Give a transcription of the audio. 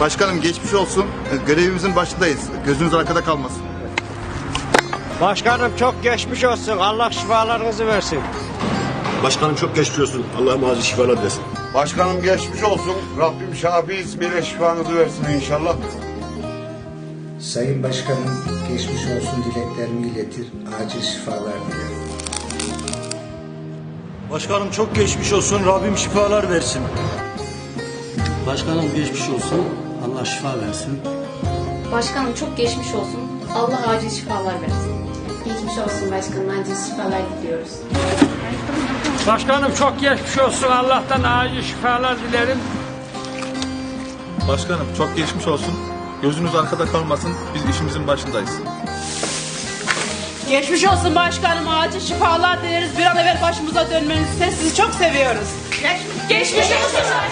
Başkanım geçmiş olsun. Görevimizin başındayız. Gözünüz arkada kalmasın. Başkanım çok geçmiş olsun. Allah şifalarınızı versin. Başkanım çok geçmiş olsun. Allah acil şifalar versin. Başkanım geçmiş olsun. Rabbim Şafi ismiyle şifanızı versin inşallah. Sayın Başkanım geçmiş olsun dileklerimi iletir, acil şifalar dilerim. Başkanım çok geçmiş olsun. Rabbim şifalar versin. Başkanım geçmiş olsun. Allah şifa versin. Başkanım çok geçmiş olsun. Allah acil şifalar versin. Geçmiş olsun başkanım. Acil şifalar diliyoruz. Başkanım çok geçmiş olsun. Allah'tan acil şifalar dilerim. Başkanım çok geçmiş olsun. Gözünüz arkada kalmasın. Biz işimizin başındayız. Geçmiş olsun başkanım. Acil şifalar dileriz. Bir an evvel başımıza dönmenizi sizi çok seviyoruz. Geçmiş olsun başkanım.